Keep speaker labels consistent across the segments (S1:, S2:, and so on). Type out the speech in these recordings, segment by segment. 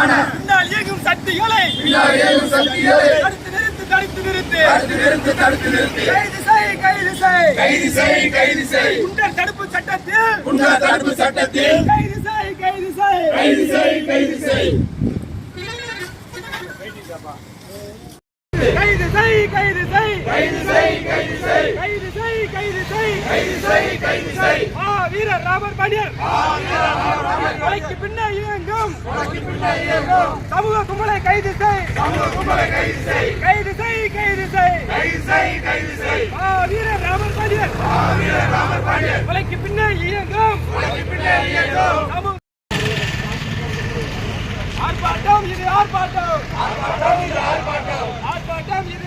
S1: பின்னால் இயங்கும் சக்திகளை
S2: பின்னால் ஏழும் சக்திகளை
S1: தடுத்து நிறுத்து தடுத்து நிறுத்து.
S2: தடுத்து நிறுத்து தடுத்து நிறுத்து.
S1: கைது செய் கைது செய்
S2: கைது செய் கைது செய்
S1: குண்டர் தடுப்பு சட்டத்தில்.
S2: குண்டர் தடுப்பு சட்டத்தில்.
S1: கைது செய் கைது செய்
S2: கைது செய் கைது செய்
S1: கைது செய் கைது செய்
S2: கைது செய் கைது செய்
S1: கைது செய் கைது செய்
S2: கைது செய் கைது செய்
S1: ஆ வீரர் ராபர் பாண்டியர். கொலைக்கு பின்னே இயங்கும் சமூக கும்பலை கைது செய் சமூக
S2: கும்பலை கைது செய்
S1: கைது செய் கைது செய்
S2: கைது செய் கைது செய்
S1: ஆ வீரர் ராபர் பாண்டியர்
S2: வீரர் ராமர் பாண்டியன்.
S1: கொலைக்கு பின்னே இயங்கும்.
S2: கொலைக்கு பின்னே இயங்கும்
S1: ஆர்ப்பாட்டம் இது ஆர்ப்பாட்டம்
S2: ஆர்ப்பாட்டம் இது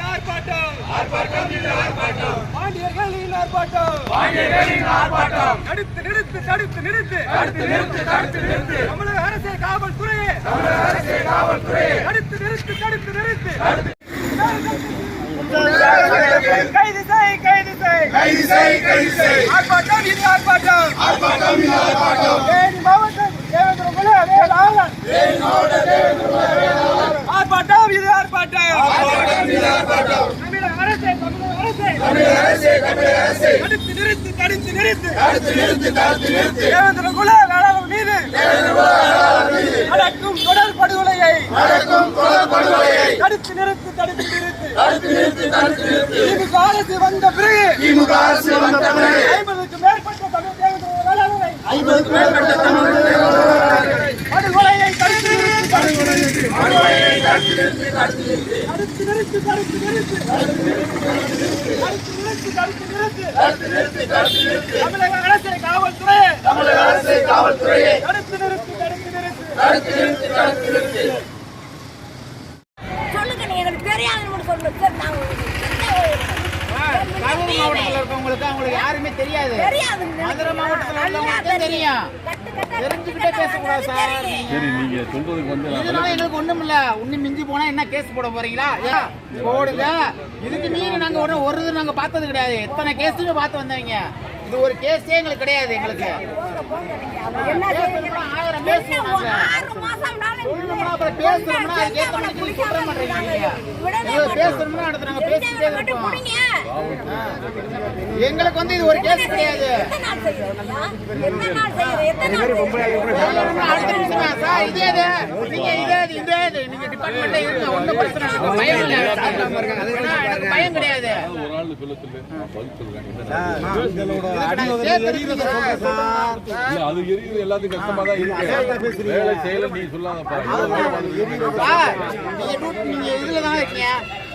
S2: ஆர்ப்பாட்டம்
S1: பாண்டியர்களின் ஆர்ப்பாட்டம்.
S2: பாண்டியர்களின் ஆர்ப்பாட்டம்.
S1: தடுத்து நிறுத்து தடுத்து நிறுத்து.
S2: தடுத்து நிறுத்து தடுத்து நிறுத்து.
S1: தமிழக அரசே காவல்துறையே.
S2: தமிழக அரசு காவல்துறையை.
S1: தடுத்து நிறுத்து தடுத்து நிறுத்து. கைது செய் கைது செய்
S2: கைது செய் கைது செய்
S1: ஆர்ப்பாட்டம் இது ஆர்ப்பாட்டம்.
S2: ஆர்ப்பாட்டம் இது ஆர்ப்பாட்டம்.
S1: தேனி மாவட்டம் தேவேந்திர குல வேளாளர் ஆர்ப்பாட்டம் இது ஆர்ப்பாட்டம்.
S2: ஆர்ப்பாட்டம் இது ஆர்ப்பாட்டம்
S1: தமிழக அரசே தமிழக அரசே
S2: தமிழக அரசு தமிழக அரசு.
S1: தடுத்து நிறுத்து தடுத்து நிறுத்து.
S2: தடுத்து நிறுத்து தடுத்து நிறுத்து.
S1: தேவேந்திர குல வேளாளர் மீது நடக்கும் தொடர் படுகொலையை.
S2: நடக்கும் தொடர் படுகொலையை.
S1: தடுத்து நிறுத்து தடுத்து நிறுத்து.
S2: தடுத்து நிறுத்து தடுத்து நிறுத்து.
S1: திமுக அரசு வந்த பிறகு
S2: திமுக அரசு வந்த பிறகு
S1: ஐம்பதுக்கு மேற்பட்ட தமிழ் தேவேந்திர வேளாளரை
S2: ஐம்பதுக்கு மேற்பட்ட தமிழக
S1: படுகொலையை தடுத்து நிறுத்து.
S2: படுகொலையை தடுத்து நிறுத்து தடுத்து நிறுத்து.
S3: சொல்லுங்க நீ எனக்கு தெரியாது சொல்லுங்க
S4: நாங்க மாவட்டத்தில் அவங்களுக்கு யாருமே தெரியாது. மதுரை மாவட்டத்தில் தெரியும். சார் நீங்க.
S5: சரி. நீங்க சொல்றதுக்கு வந்து
S4: இதனால எங்களுக்கு ஒண்ணும் இல்ல இன்னும் மிஞ்சி போனா என்ன கேஸ் போட போறீங்களா? போடுங்க. இதுக்கு மீறி நாங்க ஒரு ஒரு இது நாங்க பார்த்தது கிடையாது. எத்தனை கேஸுமே பார்த்து வந்தவங்க. இது ஒரு கேஸே எங்களுக்கு கிடையாது எங்களுக்கு. ஆயிரம் சொல்லணும்னா அப்புறம் பேசணும்னா அதுக்கு ஏத்த மாதிரி நீங்க சொல்ல மாட்டீங்க நீங்க நீங்க பேசணும்னா அடுத்து நாங்க பேசிட்டே இருப்போம். ஆ. எங்களுக்கு வந்து இது ஒரு கேஸ் கிடையாது. இதே நீங்க இதே இதே நீங்க டிபார்ட்மெண்ட்ல இருங்க ஒன்றும் பிரச்சனை பயம் கிடையாது பயம் கிடையாது
S5: அது எரியுது எல்லாத்துக்கும் கஷ்டமா தான் இருக்கு. வேலை செய்யல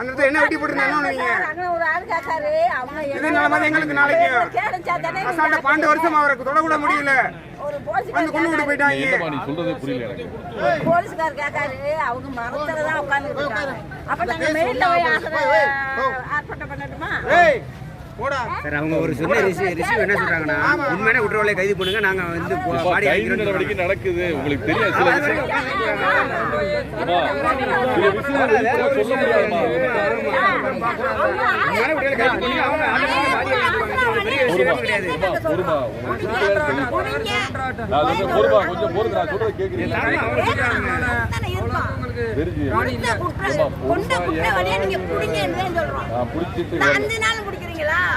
S6: அந்த இடத்துல என்ன வெட்டி
S3: போட்டுருந்தாங்க
S6: இது நிலமா எங்களுக்கு நாளைக்கு. அசால்ட்டா பன்னெண்டு வருஷம் அவருக்கு தொடக்கூட முடியல. வந்து கொண்டு விட்டு போயிட்டாங்க.
S5: சொல்றதே
S3: கேட்காரு அவங்க மரத்துல உட்காந்து உட்கார்ந்து அப்ப நாங்க ஆர்ப்பாட்டம் பண்ணட்டுமா?
S7: சார் அவங்க ஒரு சொன்ன ரிசீவ் என்ன சொல்றாங்கன்னா உண்மையான குற்றவாளியை கைது பண்ணுங்க நாங்க வந்து
S5: கைது நடவடிக்கை நடக்குது. உங்களுக்கு தெரியும் சில கொஞ்சம்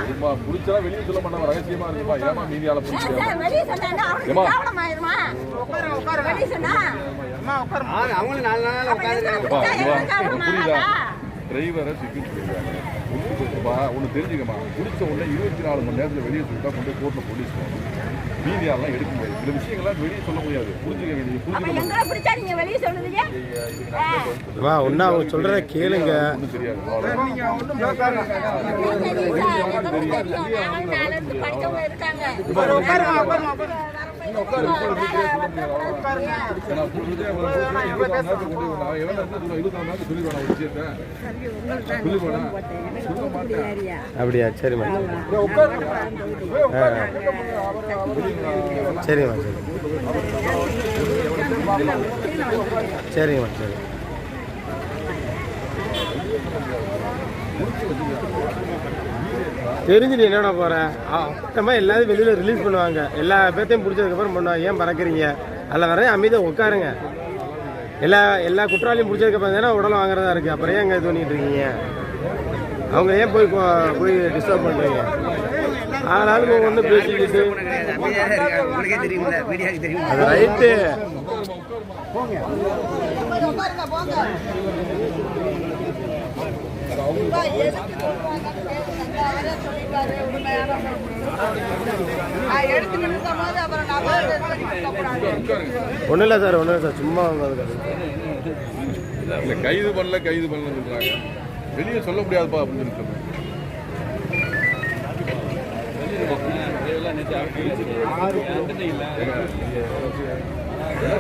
S5: ஏமா புடிச்சா வெளிய சொல்ல மாட்டாங்க ரகசியமா இருக்குமா ஏமா மீதி
S3: ஆள
S5: புடிச்சா
S3: வெளிய சொன்னா அவனுக்கு காவலம் ஆயிருமா? உட்கார உட்கார. வெளிய சொன்னா?
S7: அம்மா உட்கார. அவங்களும் நாலு நாள்
S3: உட்காருங்க
S5: புரியுதா? டிரைவரை சிக்கி சொல்லிடுறாங்க ஒன்று ஒன்று தெரிஞ்சுக்கமா பிடிச்ச உடனே இருபத்தி நாலு மணி நேரத்தில் வெளியே சொல்லிட்டா கொண்டு கோர்ட்டில் போலீஸ் போகணும் மீதியாலாம் எடுக்க முடியாது. சில விஷயங்கள்லாம் வெளியே சொல்ல முடியாது. புரிஞ்சுக்க
S3: சொல்லுவீங்க
S8: வா ஒன்னா அவங்க சொல்றத கேளுங்க.
S5: ஒன்றும் தெரியாது. அவ்வளவுதான்.
S8: அப்படியா? சரிம்மா
S5: டேய்,
S8: சரிம்மா சரி சரிங்கம்மா சரி நீ என்னடா போகிறேன் மொத்தமாக எல்லாத்தையும் வெளியில் ரிலீஸ் பண்ணுவாங்க. எல்லா பேர்த்தையும் பிடிச்சதுக்கப்புறம் பண்ணுவாங்க. ஏன் பறக்கிறீங்க அதில் வர அமைதியாக உட்காருங்க. எல்லா எல்லா குற்றாலையும் பிடிச்சதுக்கப்புறம் தானே உடலை வாங்குறதா இருக்குது அப்புறம் ஏன் இது பண்ணிகிட்டு இருக்கீங்க? அவங்க ஏன் போய் போய் டிஸ்டர்ப் பண்ணுறீங்க ஆனாலும் ஒன்று பேசிக்கிட்டு.
S7: தெரியும்
S8: அது ரைட்டு ஒன்றும் இல்லை சார் ஒன்றும் இல்லை சார் சும்மா வந்தது
S5: இல்ல, கைது பண்ணல கைது பண்ணல சொல்றாங்க வெளியே சொல்ல முடியாதுப்பா அப்படின்னு சொல்லி சொல்றேன் எல்லாம்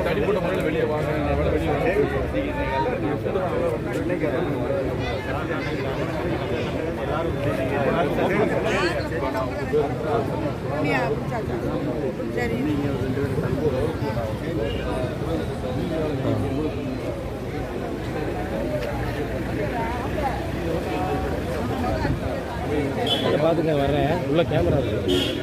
S5: தனிப்பட்ட முறையில் வெளியே வாங்க இந்த வேலை வெளியே
S8: பார்த்துக்க வர்றேன் உள்ள கேமரா இருக்கு.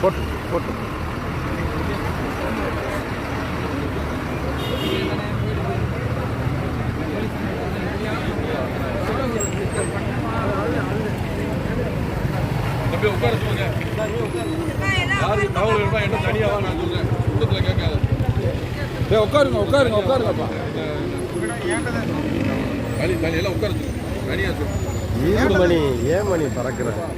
S8: போட்டு போட்டு.
S5: உட்கார சொல்லுங்க. யாருக்கு தகவல் என்ன தனியாவா நான் சொல்றேன். டேய் உட்காருங்க உட்காருங்க உட்காருங்கப்பா தனி தனி எல்லாம் உட்கார. சொல்லுங்க தனியா சொல்லுங்க
S8: ஈடு மணி ஏன் மணி பறக்குற அது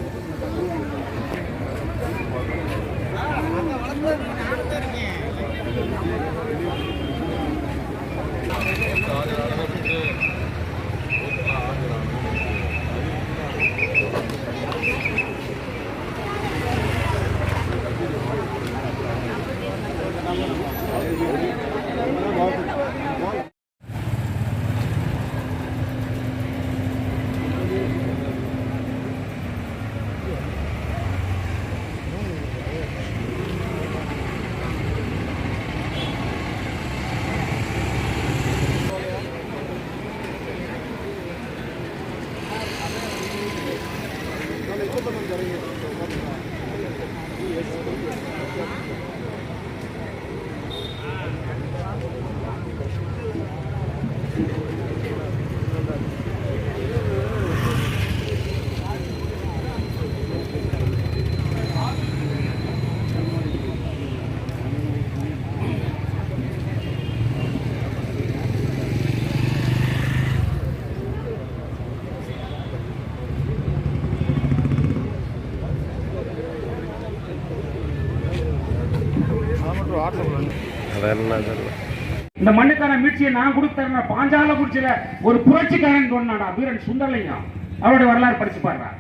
S9: இந்த மண்ணுக்கான மீட்சியை நான் கொடுத்தேன் பாஞ்சால குறிச்சில ஒரு புரட்சிக்காரன் சொன்னாடா வீரன் சுந்தரலிங்கம் அவருடைய வரலாறு படிச்சு பாடுறா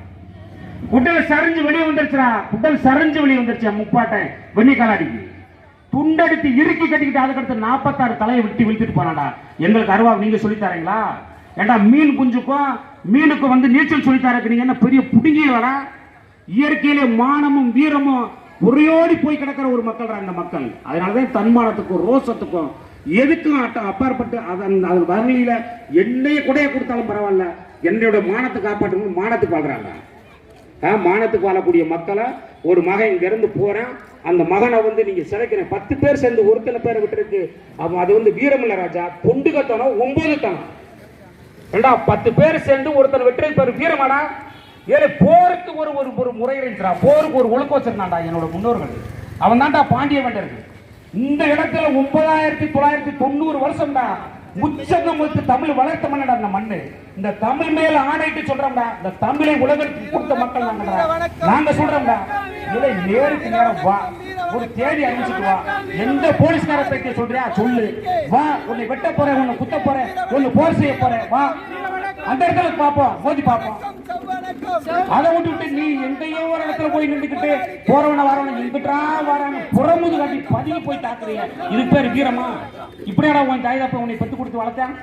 S9: குட்டல் சரிஞ்சு வெளியே வந்துருச்சுடா. குட்டல் சரிஞ்சு வெளியே வந்துருச்சு முப்பாட்டை. வெண்ணி துண்டடித்து இறுக்கி கட்டிக்கிட்டு அதுக்கடுத்து நாற்பத்தாறு தலையை விட்டு விழுத்துட்டு போனாடா. எங்களுக்கு அருவா நீங்க சொல்லி தரீங்களா? ஏண்டா மீன் குஞ்சுக்கும் மீனுக்கும் வந்து நீச்சல் சொல்லி தரக்கு நீங்க என்ன பெரிய புடுங்கியலடா இயற்கையிலே மானமும் வீரமும் உரையோடி போய் கிடக்கிற ஒரு மக்கள் இந்த மக்கள். அதனாலதான் தன்மானத்துக்கும் ரோசத்துக்கும் எதுக்கும் அட்ட அப்பாற்பட்டு அதன் அதன் வகையில என்னைய கொடைய கொடுத்தாலும் பரவாயில்ல என்னோட மானத்தை காப்பாற்றணும் மானத்துக்கு வாழ்றாங்க. ஆ, மானத்துக்கு வாழக்கூடிய மக்களை ஒரு மகன் இங்க போகிறேன் போறேன். அந்த மகனை வந்து நீங்க சிலைக்கிறேன் பத்து பேர் சேர்ந்து ஒருத்தனை பேரை விட்டுருக்கு. அவன் அது வந்து வீரமில்ல ராஜா பொண்டு கத்தனம் ஒன்பது தனம் ஏண்டா பத்து பேர் சேர்ந்து ஒருத்தர் வெற்றி பேர் வீரமாடா. ஏழை போருக்கு ஒரு ஒரு ஒரு முறை இருந்துச்சுடா. போருக்கு ஒரு ஒழுக்கம் வச்சிருந்தாண்டா என்னோட முன்னோர்கள். அவன் தான்டா பாண்டிய வேண்டருக்கு இந்த இடத்துல ஒன்பதாயிரத்தி தொள்ளாயிரத்தி தொண்ணூறு வருஷம்டா. முச்சங்கம் வைத்து தமிழ் வளர்த்த மன்னடா அந்த மண்ணு. இந்த தமிழ் மேல ஆணைட்டு சொல்றோம்டா. இந்த தமிழை உலகத்துக்கு கொடுத்த மக்கள் நாங்கடா. நாங்க சொல்றோம்டா இதை நேருக்கு நேரம் வா. ஒரு தேதி அறிவிச்சுட்டு வா. எந்த போலீஸ்கார பத்தி சொல்றியா? சொல்லு. வா உன்னை வெட்ட போறேன் உன்னை குத்த போறேன் உன்னை போர் செய்ய போறேன். வா. அந்த இடத்துல பார்ப்போம் மோதி பார்ப்போம். அதை விட்டுட்டு நீ எங்கேயோ ஒரு இடத்துல போய் நின்றுக்கிட்டு போறவன வரவன இங்கிட்டா வரான புறமுது காட்டி பதிவு போய் தாக்குறிய. இது பேர் வீரமா? இப்படியாடா உன் தாய் உன்னை பெற்று கொடுத்து வளர்த்தேன்?